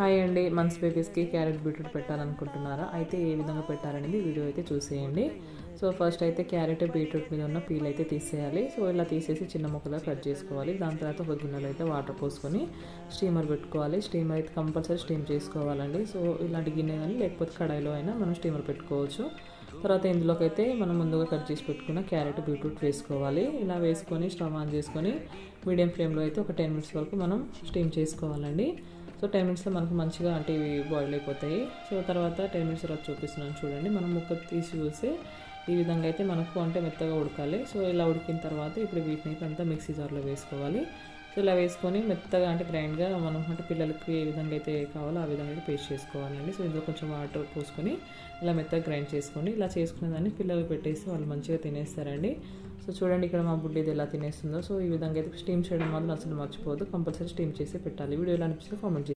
Hi అండి months బేబీస్కి carrot beetroot పెట్టాలనుకుంటున్నారా? అయితే ఏ విధంగా పెట్టాలనేది వీడియో అయితే చూసేయండి. సో ఫస్ట్ అయితే క్యారెట్ బీట్రూట్ మీద ఉన్న పీల్ అయితే తీసేయాలి. సో ఇలా తీసేసి చిన్న ముక్కలుగా కట్ చేసుకోవాలి. దాని తర్వాత ఒక గిన్నెలో అయితే వాటర్ పోసుకొని స్టీమర్ పెట్టుకోవాలి. స్టీమర్ అయితే కంపల్సరీ స్టీమ్ చేసుకోవాలండి. సో ఇలాంటి గిన్నె కానీ లేకపోతే కడాయిలో అయినా మనం స్టీమర్ పెట్టుకోవచ్చు. తర్వాత ఇందులోకి అయితే మనం ముందుగా కట్ చేసి పెట్టుకున్న క్యారెట్ బీట్రూట్ వేసుకోవాలి. ఇలా వేసుకొని స్టవ్ ఆన్ చేసుకొని మీడియం ఫ్లేమ్లో అయితే ఒక టెన్ మినిట్స్ వరకు మనం స్టీమ్ చేసుకోవాలండి. సో టెన్ మినిట్స్లో మనకు మంచిగా అంటే ఇవి బాయిల్ అయిపోతాయి. సో తర్వాత టెన్ మినిట్స్ తర్వాత చూపిస్తున్నాను చూడండి. మనం ముక్క తీసి చూస్తే ఈ విధంగా అయితే మనకు అంటే మెత్తగా ఉడకాలి. సో ఇలా ఉడికిన తర్వాత ఇప్పుడు వీటిని అయితే అంతా మిక్సీ జార్లో వేసుకోవాలి. సో ఇలా వేసుకొని మెత్తగా అంటే గ్రైండ్గా మనం అంటే పిల్లలకి ఏ విధంగా అయితే కావాలో ఆ విధంగా అయితే పేస్ట్ చేసుకోవాలండి. సో ఇందులో కొంచెం వాటర్ పోసుకొని ఇలా మెత్తగా గ్రైండ్ చేసుకోండి ఇలా చేసుకునే దాన్ని పిల్లలు పెట్టేసి వాళ్ళు మంచిగా తినేస్తారండి. సో చూడండి ఇక్కడ మా బుడ్డేది ఎలా తినేస్తుందో. సో ఈ విధంగా అయితే స్టీమ్ చేయడం మాత్రం అసలు మర్చిపోదు కంపల్సరీ స్టీమ్ చేసి పెట్టాలి. వీడియో ఎలా అనిపిస్తే కామెంట్ చేయండి.